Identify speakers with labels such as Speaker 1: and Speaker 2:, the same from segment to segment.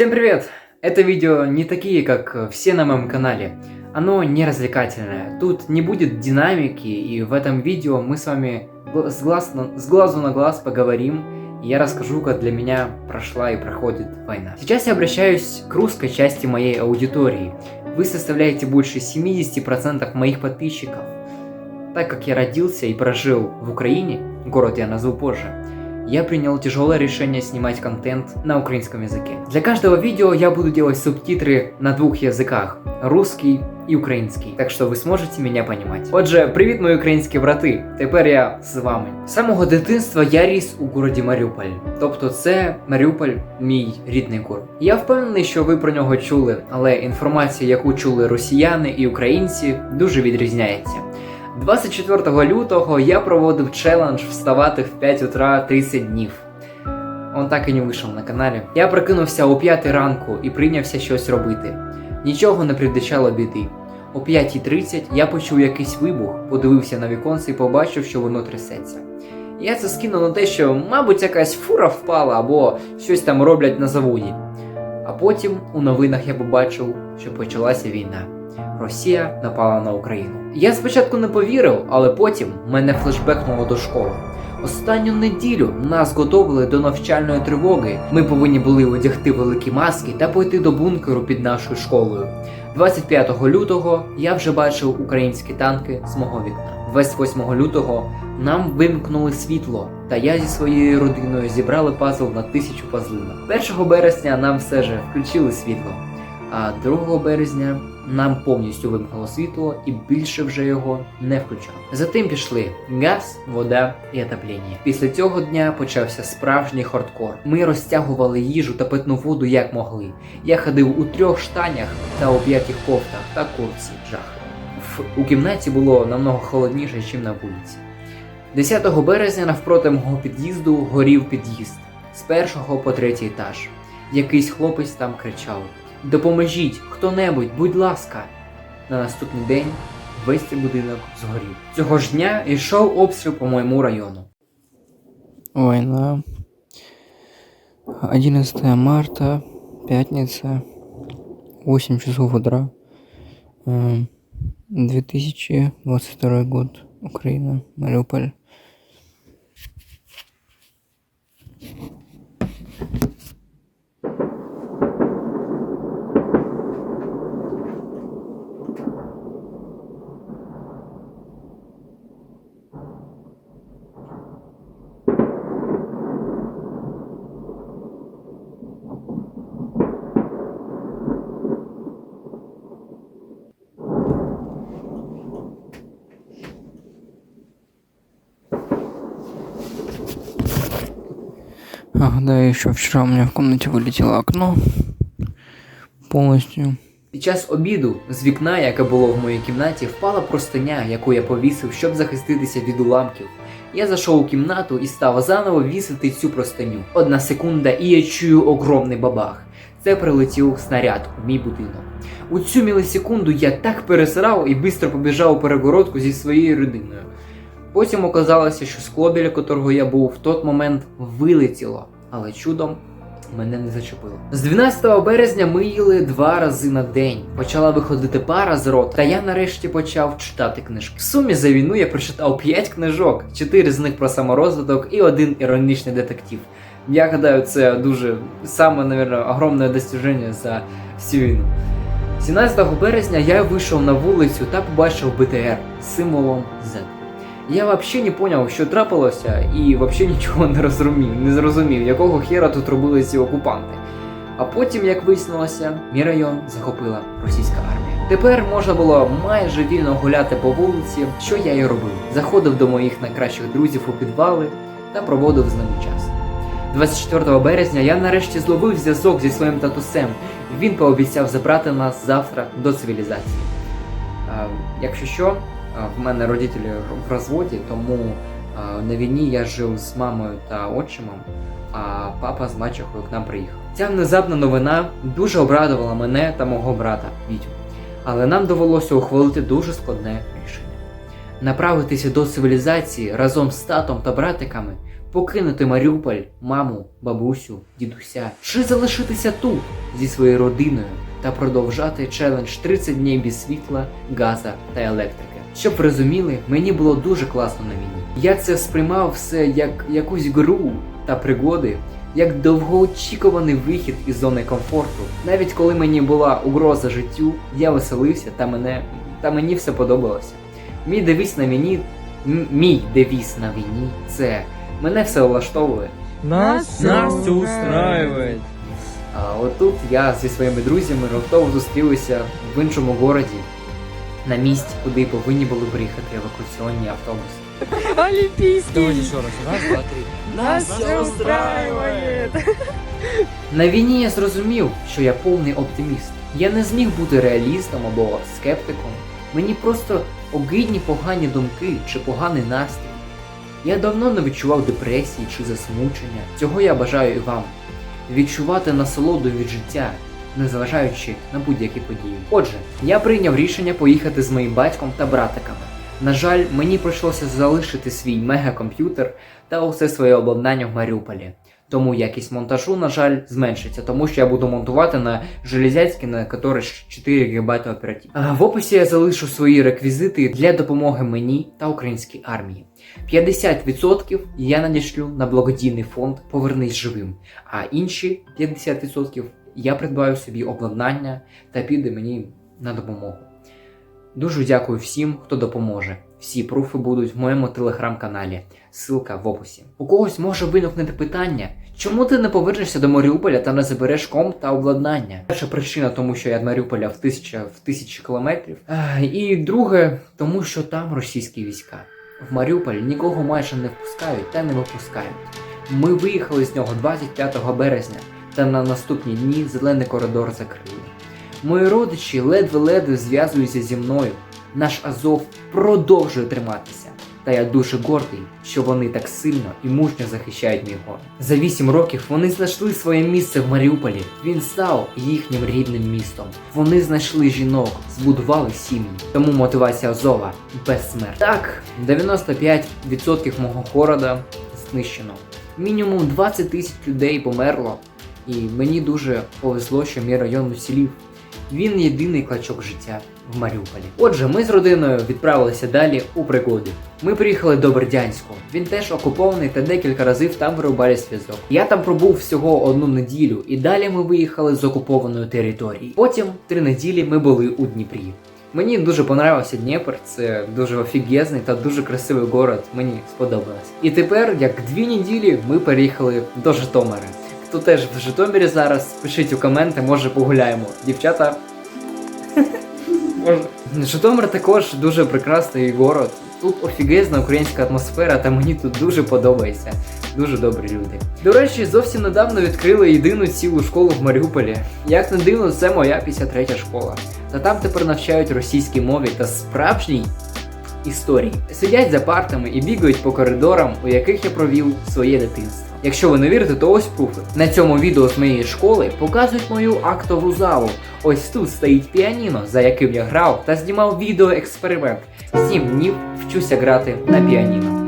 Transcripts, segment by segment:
Speaker 1: Всем привет! Это видео не такие, как э, все на моем канале. Оно не развлекательное. Тут не будет динамики, и в этом видео мы с вами с, глаз на- с глазу на глаз поговорим, и я расскажу, как для меня прошла и проходит война. Сейчас я обращаюсь к русской части моей аудитории. Вы составляете больше 70% моих подписчиков. Так как я родился и прожил в Украине, город я назову позже, я принял тяжелое решение снимать контент на украинском языке. Для каждого видео я буду делать субтитры на двух языках – русский і український, так що ви зможете мене понімати. Отже, привіт, мої українські брати! Тепер я з вами. З самого дитинства я ріс у городі Маріуполь, тобто це Маріуполь, мій рідний город. Я впевнений, що ви про нього чули, але інформація, яку чули росіяни і українці, дуже відрізняється. 24 лютого я проводив челендж вставати в 5 утра 30 днів. Он так і не вийшов на каналі. Я прокинувся о 5 ранку і прийнявся щось робити. Нічого не предвічало біди. О 5.30 я почув якийсь вибух, подивився на віконце і побачив, що воно трясеться. Я це скинув на те, що, мабуть, якась фура впала або щось там роблять на заводі. А потім у новинах я побачив, що почалася війна. Росія напала на Україну. Я спочатку не повірив, але потім мене флешбекнуло до школи. Останню неділю нас готували до навчальної тривоги. Ми повинні були одягти великі маски та пойти до бункеру під нашою школою. 25 лютого я вже бачив українські танки з мого вікна. 28 лютого нам вимкнули світло, та я зі своєю родиною зібрали пазл на тисячу пазлинок. 1 березня нам все же включили світло, а 2 березня нам повністю вимкнуло світло і більше вже його не включали. Затим пішли газ, вода і отоплення. Після цього дня почався справжній хардкор. Ми розтягували їжу та питну воду як могли. Я ходив у трьох штанях та у п'ятих кофтах та курці жах. У кімнаті було намного холодніше, ніж на вулиці. 10 березня навпроти мого під'їзду горів під'їзд з першого по третій етаж. Якийсь хлопець там кричав: Допоможіть, хто-небудь, будь ласка. На наступний день весь цей будинок згорів. Цього ж дня йшов обстріл по моєму району.
Speaker 2: Война. 11 марта, пятница, 8 часов утра. 2022 год. Украина, Мариуполь. Ах, да, еще вчера у меня в комнате вылетело окно. Полностью.
Speaker 1: Під час обіду з вікна, яке було в моїй кімнаті, впала простиня, яку я повісив, щоб захиститися від уламків. Я зайшов у кімнату і став заново вісити цю простиню. Одна секунда, і я чую огромний бабах. Це прилетів снаряд у мій будинок. У цю мілісекунду я так пересрав і швидко побіжав у перегородку зі своєю родиною. Потім оказалося, що скло, біля котрого я був в той момент вилетіло, але чудом мене не зачепило. З 12 березня ми їли два рази на день. Почала виходити пара з рота, та я нарешті почав читати книжки. В сумі за війну я прочитав 5 книжок, 4 з них про саморозвиток і один іронічний детектив. Я гадаю, це дуже саме, наверное, огромне достіження за всю війну. 17 березня я вийшов на вулицю та побачив БТР символом Z. Я взагалі не поняв, що трапилося, і взагалі нічого не розумів, не зрозумів, якого хера тут робили ці окупанти. А потім, як вияснилося, мій район захопила російська армія. Тепер можна було майже вільно гуляти по вулиці, що я і робив. Заходив до моїх найкращих друзів у підвали та проводив з ними час. 24 березня я нарешті зловив зв'язок зі своїм татусем. Він пообіцяв забрати нас завтра до цивілізації. А, якщо що, в мене родителі в розводі, тому на війні я жив з мамою та отчимом, а папа з мачехою к нам приїхав. Ця внезапна новина дуже обрадувала мене та мого брата Вітю. Але нам довелося ухвалити дуже складне рішення. Направитися до цивілізації разом з татом та братиками, покинути Маріуполь, маму, бабусю, дідуся, чи залишитися тут, зі своєю родиною та продовжати челендж 30 днів без світла, газа та електрики. Щоб ви розуміли, мені було дуже класно на війні. Я це сприймав все як якусь гру та пригоди, як довгоочікуваний вихід із зони комфорту. Навіть коли мені була угроза життю, я веселився та мене та мені все подобалося. Мій девіз на війні, мій девіз на війні це мене все влаштовує.
Speaker 3: Нас, нас все устраивает.
Speaker 1: А отут я зі своїми друзями раптово зустрілися в іншому городі, на місці, куди повинні були приїхати евакуаційні автобуси.
Speaker 3: Олимпийский. Давайте еще раз. Раз, два, три.
Speaker 4: Нас все устраивает.
Speaker 1: На війні я зрозумів, що я повний оптиміст. Я не зміг бути реалістом або скептиком. Мені просто огидні погані думки чи поганий настрій. Я давно не відчував депресії чи засмучення. Цього я бажаю і вам. Відчувати насолоду від життя, незважаючи на будь-які події. Отже, я прийняв рішення поїхати з моїм батьком та братиками. На жаль, мені прийшлося залишити свій мегакомп'ютер та усе своє обладнання в Маріуполі. Тому якість монтажу, на жаль, зменшиться, тому що я буду монтувати на железяцькій, на якій 4 ГБ оператив. В описі я залишу свої реквізити для допомоги мені та українській армії. 50% я надішлю на благодійний фонд Повернись живим, а інші 50% я придбаю собі обладнання та піде мені на допомогу. Дуже дякую всім, хто допоможе. Всі пруфи будуть в моєму телеграм-каналі. Ссылка в описі. У когось може виникнути питання, чому ти не повернешся до Маріуполя та не забереш комп та обладнання? Перша причина, тому що я від Маріуполя в тисяча в тисячі кілометрів. І друге, тому що там російські війська. В Маріуполь нікого майже не впускають та не випускають. Ми виїхали з нього 25 березня, та на наступні дні зелений коридор закрили. Мої родичі ледве-ледве зв'язуються зі мною. Наш Азов продовжує триматися. Та я дуже гордий, що вони так сильно і мужньо захищають мій город. За вісім років вони знайшли своє місце в Маріуполі. Він став їхнім рідним містом. Вони знайшли жінок, збудували сім'ї. Тому мотивація Азова безсмертна. Так, 95% мого города знищено. Мінімум 20 тисяч людей померло, і мені дуже повезло, що мій район уцілів. Він єдиний клочок життя в Маріуполі. Отже, ми з родиною відправилися далі у пригоди. Ми приїхали до Бердянську. Він теж окупований та декілька разів там вирубали зв'язок. Я там пробув всього одну неділю, і далі ми виїхали з окупованої території. Потім три неділі ми були у Дніпрі. Мені дуже понравився Дніпр, це дуже офігезний та дуже красивий город. Мені сподобалось. І тепер, як дві неділі, ми переїхали до Житомира. Хто теж в Житомирі зараз, пишіть у коменти, може погуляємо. Дівчата. Може. Житомир також дуже прекрасний город. Тут офігезна українська атмосфера, та мені тут дуже подобається. Дуже добрі люди. До речі, зовсім недавно відкрили єдину цілу школу в Маріуполі. Як не дивно, це моя 53 школа. Та там тепер навчають російській мові та справжній історії. Сидять за партами і бігають по коридорам, у яких я провів своє дитинство. Якщо ви не вірите, то ось пруфи. На цьому відео з моєї школи показують мою актову залу. Ось тут стоїть піаніно, за яким я грав та знімав відео експеримент. Сім днів вчуся грати на піаніно.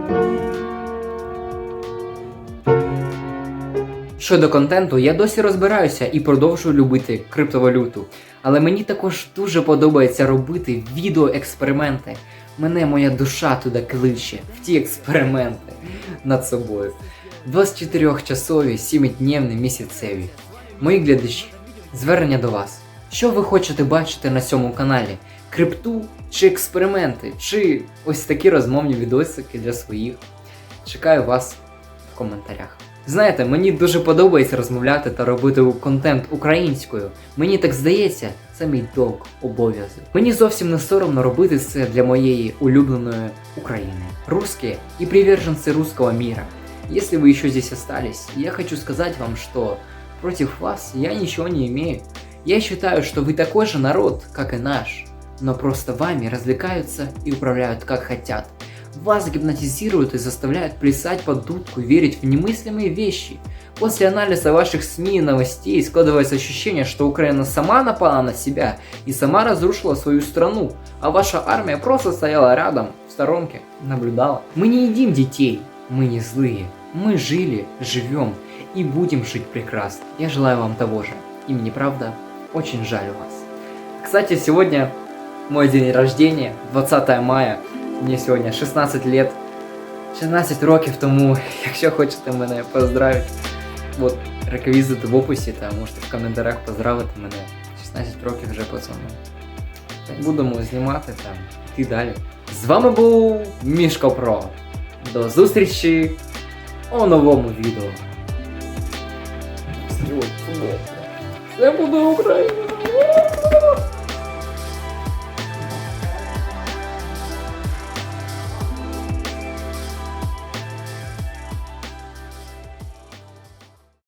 Speaker 1: Щодо контенту, я досі розбираюся і продовжую любити криптовалюту. Але мені також дуже подобається робити відеоексперименти. Мене моя душа туди кличе, в ті експерименти над собою. 24-часові, 7-дневні, місяцеві. Мої глядачі, звернення до вас. Що ви хочете бачити на цьому каналі? Крипту чи експерименти, чи ось такі розмовні відосики для своїх? Чекаю вас в коментарях. Знаєте, мені дуже подобається розмовляти та робити контент українською. Мені так здається, це мій долг, обов'язок. Мені зовсім не соромно робити це для моєї улюбленої України. Русские и приверженцы русского мира. Если вы еще здесь остались, я хочу сказать вам, что против вас я ничего не имею. Я считаю, что вы такой же народ, как и наш, но просто вами развлекаются и управляют как хотят. Вас гипнотизируют и заставляют плясать под дудку, верить в немыслимые вещи. После анализа ваших СМИ и новостей складывается ощущение, что Украина сама напала на себя и сама разрушила свою страну, а ваша армия просто стояла рядом, в сторонке, наблюдала. Мы не едим детей, мы не злые. Мы жили, живем и будем жить прекрасно. Я желаю вам того же. И мне, правда, очень жаль вас. Кстати, сегодня мой день рождения, 20 мая. Мне сьогодні 16 лет. 16 років тому, якщо хочете мене поздравити, от реквізит в описі, та можете в коментарях поздравити мене. 16 років вже пацану. Будемо знімати там, йти далі. З вами був Мішко Про. До зустрічі у новому відео. Це буде Україна!